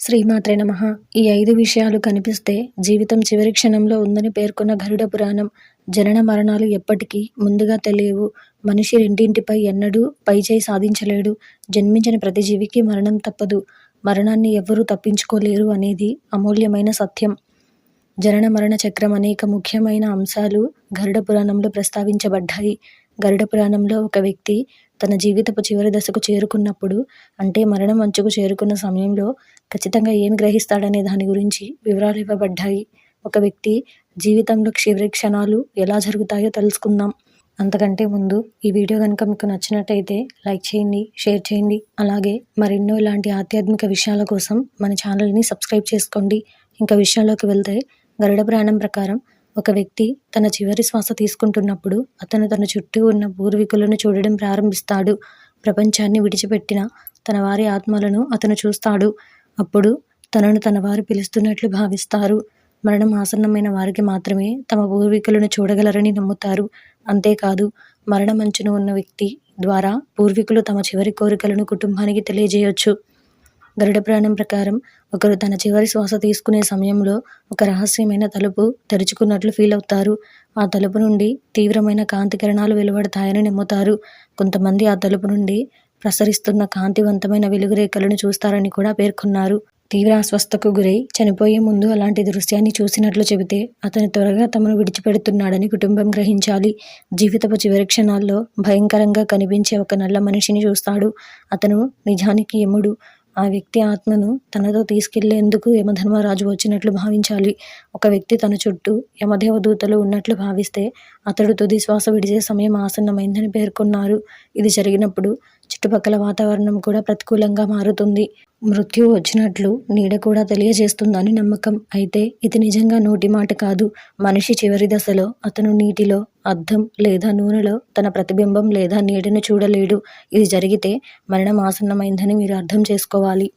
శ్రీమాత్రే నమ. ఈ ఐదు విషయాలు కనిపిస్తే జీవితం చివరి క్షణంలో ఉందని పేర్కొన్న గరుడ పురాణం. జనన మరణాలు ఎప్పటికీ ముందుగా తెలియవు. మనిషి రెండింటిపై ఎన్నడూ పైచేయి సాధించలేడు. జన్మించిన ప్రతి జీవికి మరణం తప్పదు. మరణాన్ని ఎవ్వరూ తప్పించుకోలేరు అనేది అమూల్యమైన సత్యం. జనన మరణ చక్రం అనేక ముఖ్యమైన అంశాలు గరుడ పురాణంలో ప్రస్తావించబడ్డాయి. గరుడ పురాణంలో ఒక వ్యక్తి తన జీవితపు చివరి దశకు చేరుకున్నప్పుడు అంటే మరణం అంచుకు చేరుకున్న సమయంలో ఖచ్చితంగా ఏం గ్రహిస్తాడనే దాని గురించి వివరాలు ఇవ్వబడ్డాయి. ఒక వ్యక్తి జీవితంలో చివరి క్షణాలు ఎలా జరుగుతాయో తెలుసుకుందాం. అంతకంటే ముందు ఈ వీడియో కనుక మీకు నచ్చినట్టయితే లైక్ చేయండి షేర్ చేయండి. అలాగే మరెన్నో ఇలాంటి ఆధ్యాత్మిక విషయాల కోసం మన ఛానల్ని సబ్స్క్రైబ్ చేసుకోండి. ఇంకా విషయంలోకి వెళ్తే గరుడ ప్రాణం ప్రకారం ఒక వ్యక్తి తన చివరి శ్వాస తీసుకుంటున్నప్పుడు అతను తన చుట్టూ ఉన్న పూర్వీకులను చూడడం ప్రారంభిస్తాడు. ప్రపంచాన్ని విడిచిపెట్టిన తన వారి ఆత్మలను అతను చూస్తాడు. అప్పుడు తనను తన వారు పిలుస్తున్నట్లు భావిస్తారు. మరణం ఆసన్నమైన వారికి మాత్రమే తమ పూర్వీకులను చూడగలరని నమ్ముతారు. అంతేకాదు మరణమంచున ఉన్న వ్యక్తి ద్వారా పూర్వీకులు తమ చివరి కోరికలను కుటుంబానికి తెలియజేయొచ్చు. గరుడ ప్రాణం ప్రకారం ఒకరు తన చివరి శ్వాస తీసుకునే సమయంలో ఒక రహస్యమైన తలుపు తెరుచుకున్నట్లు ఫీల్ అవుతారు. ఆ తలుపు నుండి తీవ్రమైన కాంతి కిరణాలు వెలువడతాయని నమ్ముతారు. కొంతమంది ఆ తలుపు నుండి ప్రసరిస్తున్న కాంతివంతమైన వెలుగురేఖలను చూస్తారని కూడా పేర్కొన్నారు. తీవ్ర అస్వస్థకు గురై చనిపోయే ముందు అలాంటి దృశ్యాన్ని చూసినట్లు చెబితే అతను త్వరగా తమను విడిచిపెడుతున్నాడని కుటుంబం గ్రహించాలి. జీవితపు చివరి క్షణాల్లో భయంకరంగా కనిపించే ఒక నల్ల మనిషిని చూస్తాడు. అతను నిజానికి యముడు. ఆ వ్యక్తి ఆత్మను తనతో తీసుకెళ్ళేందుకు యమధర్మరాజు వచ్చినట్లు భావించాలి. ఒక వ్యక్తి తన చుట్టూ యమదేవదూతలు ఉన్నట్లు భావిస్తే అతడు తుది శ్వాస విడిచే సమయం ఆసన్నమైందని పేర్కొన్నారు. ఇది జరిగినప్పుడు చుట్టుపక్కల వాతావరణం కూడా ప్రతికూలంగా మారుతుంది. మృత్యు వచ్చినట్లు నీడ కూడా తెలియజేస్తుందని నమ్మకం. అయితే ఇది నిజంగా నోటి మాట కాదు. మనిషి చివరి దశలో అతను నీటిలో అద్దం లేదా నూనెలో తన ప్రతిబింబం లేదా నీడను చూడలేడు. ఇది జరిగితే మరణం ఆసన్నమైందని మీరు అర్థం చేసుకోవాలి.